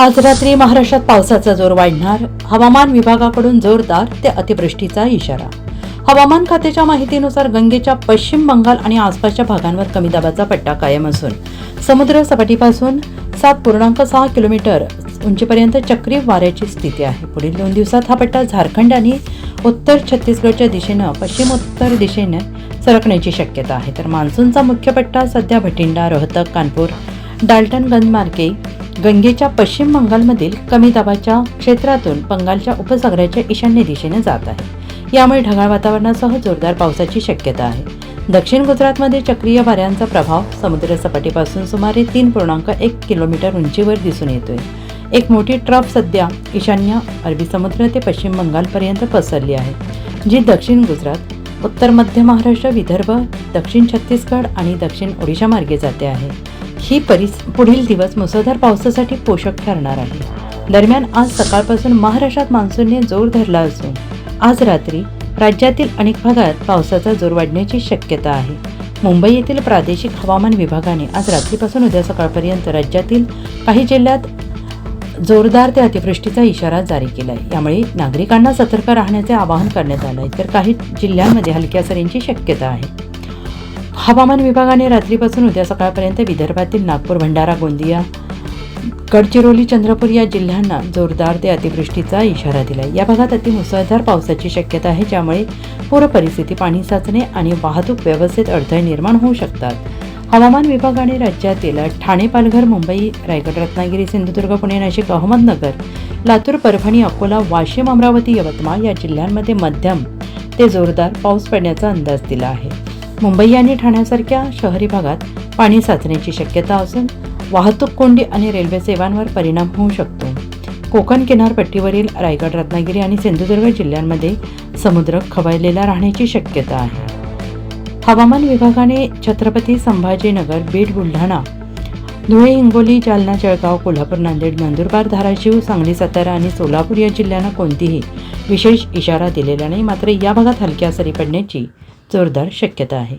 आज रात्री महाराष्ट्रात पावसाचा जोर वाढणार. हवामान विभागाकडून जोरदार ते अतिवृष्टीचा इशारा. हवामान खात्याच्या माहितीनुसार गंगेच्या पश्चिम बंगाल आणि आसपासच्या भागांवर कमी दाबाचा पट्टा कायम असून समुद्र सपाटीपासून सात पूर्णांक सहा किलोमीटर उंचीपर्यंत चक्री वाऱ्याची स्थिती आहे. पुढील दोन दिवसात हा पट्टा झारखंड आणि उत्तर छत्तीसगडच्या दिशेनं पश्चिम उत्तर दिशेनं सरकण्याची शक्यता आहे. तर मान्सूनचा मुख्य पट्टा सध्या भटिंडा रोहतक कानपूर डाल्टनगंज मार्गे गंगेच्या पश्चिम बंगालमधील कमी दाबाच्या क्षेत्रातून बंगालच्या उपसागराच्या ईशान्य दिशेने जात आहे. यामुळे ढगाळ वातावरणासह जोरदार पावसाची शक्यता आहे. दक्षिण गुजरातमध्ये चक्रीय वाऱ्यांचा प्रभाव समुद्र सपाटीपासून सुमारे तीन पूर्णांक एक किलोमीटर उंचीवर दिसून येतोय. एक मोठी ट्रफ सध्या ईशान्य अरबी समुद्र ते पश्चिम बंगालपर्यंत पसरली आहे जी दक्षिण गुजरात उत्तर मध्य महाराष्ट्र विदर्भ दक्षिण छत्तीसगड आणि दक्षिण ओडिशा मार्गे जाते आहे. ही परिस पुढील दिवस मुसळधार पावसासाठी पोषक ठरणार आहे. दरम्यान आज सकाळपासून महाराष्ट्रात मान्सूनने जोर धरला असून आज रात्री राज्यातील अनेक भागात पावसाचा जोर वाढण्याची शक्यता आहे. मुंबई येथील प्रादेशिक हवामान विभागाने आज रात्रीपासून उद्या सकाळपर्यंत राज्यातील काही जिल्ह्यात जोरदार ते अतिवृष्टीचा इशारा जारी केला आहे यामुळे नागरिकांना सतर्क राहण्याचे आवाहन करण्यात आलं आहे तर काही जिल्ह्यांमध्ये हलक्या सरींची शक्यता आहे. हवामान विभागाने रात्रीपासून उद्या सकाळपर्यंत विदर्भातील नागपूर भंडारा गोंदिया गडचिरोली चंद्रपूर या जिल्ह्यांना जोरदार ते अतिवृष्टीचा इशारा दिला या भागात अतिमुसळधार पावसाची शक्यता आहे ज्यामुळे पूर परिस्थिती पाणी साचणे आणि वाहतूक व्यवस्थेत अडथळे निर्माण होऊ शकतात. हवामान विभागाने राज्यातील ठाणे पालघर मुंबई रायगड रत्नागिरी सिंधुदुर्ग पुणे नाशिक अहमदनगर लातूर परभणी अकोला वाशिम अमरावती यवतमाळ या जिल्ह्यांमध्ये मध्यम ते जोरदार पाऊस पडण्याचा अंदाज दिला आहे. मुंबई आणि ठाण्यासारख्या शहरी भागात पाणी साचण्याची शक्यता असून वाहतूक कोंडी आणि रेल्वे सेवांवर परिणाम होऊ शकतो. कोकण किनारपट्टीवरील रायगड रत्नागिरी आणि सिंधुदुर्ग जिल्ह्यांमध्ये समुद्र खवळलेला राहण्याची शक्यता आहे. हवामान विभागाने छत्रपती संभाजीनगर बीड बुलढाणा धुळे हिंगोली जालना जळगाव कोल्हापूर नांदेड नंदुरबार धाराशिव सांगली सातारा आणि सोलापूर या जिल्ह्यांना कोणतीही विशेष इशारा दिलेला नाही. मात्र या भागात हलक्या सरी पडण्याची जोरदार शक्यता आहे.